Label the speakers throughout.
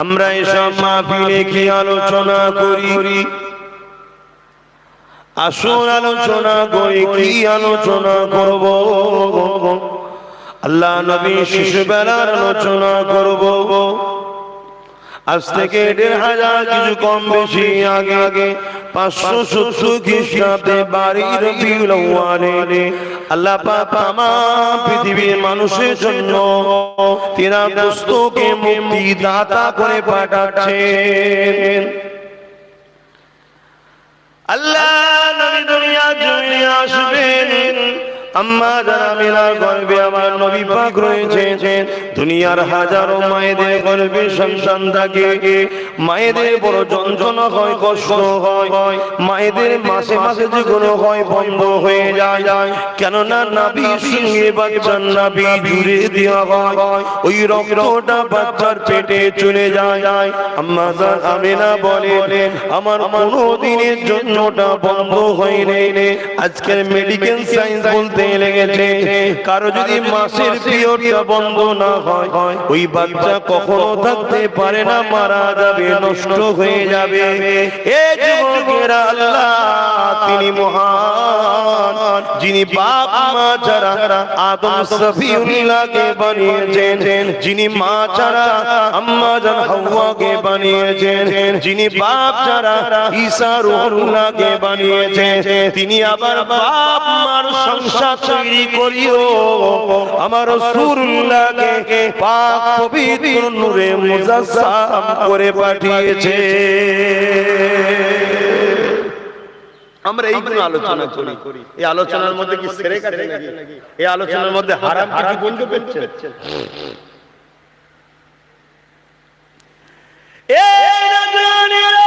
Speaker 1: আমরা এসব মাহফিলে কি আলোচনা করি। আসুন আলোচনা করি কি আলোচনা করব? আল্লাহ নবী শিশু বেলার আলোচনা করব। আজ থেকে দেড় হাজার কিছু কম বেশি আগে আগে পাঁচশো সত্তর খ্রিস্টাব্দে বাড়ির রবিউল আল্লাহ তামাম পৃথিবীর মানুষের জন্য তিনা মুক্তি দাতা করে পাঠাচ্ছেন। আল্লাহ নবী দুনিয়া আসবেন। গর্বে আমার নবী পাক রয়েছে দুনিয়ার হাজারো মায়েদের গর্বে সন্তান থাকে। মায়েদের বড় যন্ত্রণা হয় কষ্ট হয়। মায়েদের মাসে মাসে যেগুলো হয় বন্ধ হয়ে যায়। কেননা নাবির সঙ্গে বাচ্চার নাবি জুড়ে দেওয়া হয়। ওই রক্তটা বাচ্চার পেটে চলে যায়। আম্মা জান আমিনা বলে আমার কোনো দিনের জন্যটা বন্ধ হয়নি। আজকের মেডিকেল সায়েন্স বলতে লেগেছে কারও যদি মাসের পিরিয়ডটা বন্ধ না হয় ওই বাচ্চা কখনো থাকতে পারে না, মারা যাবে, নষ্ট হয়ে যাবে। এ যুবকেরা আল্লাহ, তিনি যিনি বাপ, মা ছাড়া আদম সফিউল্লাহকে বানিয়েছেন, যিনি মা ছাড়া আম্মা জান হাওয়াকে বানিয়েছেন, যিনি বাপ ছাড়া ঈসা রুহুল্লাহকে বানিয়েছেন, তিনি আবার বাপ, মার সংসার তৈরি করিও। আমার রাসূলুল্লাহকে পাক পবিত্র নূরে মুজাসসাম করে পাঠিয়েছে। আমরা এইগুলো আলোচনা করি। এই আলোচনার মধ্যে কি সেরে কাটে নাকি? এই আলোচনার মধ্যে হারাম কিছু বলতে পারছেন এই রাজরানীরা,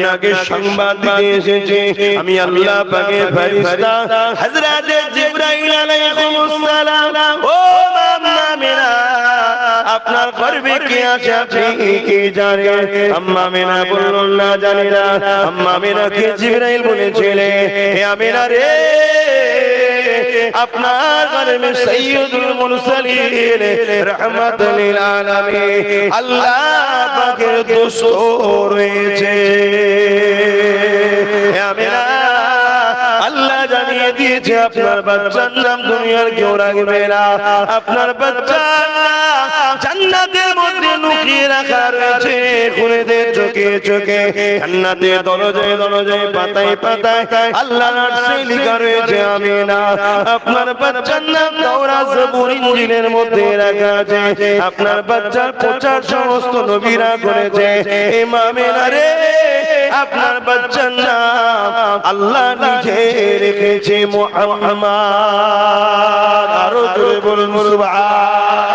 Speaker 1: আপনাকে সংবাদ দিতে এসেছে। আমি আল্লাহ পাকে ফেরেশতা। হযরত জিবরাইল আলাইহিস সালাম। ও আম্মা আমেনা আপনার গর্বে কে আছে আপনি কি জানেন আম্মা মিনা বলল না জানি না। আম্মা আমেনাকে জিবরাইল বলেছিলেন হে আমিনা রে। আপনার গর্বে সৈয়দুল মুরসালিন রহমাতুল আলামিন। আল্লাহ রয়েছে দিয়েছে, আপনার বাচ্চার নাম দুনিয়ার কেউ রাখবে না। আপনার জান্নাতের মধ্যে লুকিয়ে রাখা রয়েছে। চোখে চোখে। জান্নাতের দরজায় দরজায় পাতায় পাতায় আল্লাহর আপনার বাচ্চার নাম মধ্যে রাখা আপনার বাচ্চার প্রচার সমস্ত নবীরা করেছে। রে আপনার বাচ্চার নাম আল্লাহ নিজে রেখেছে মুহাম্মদ। আরও জোরে বলুন, সুবহান।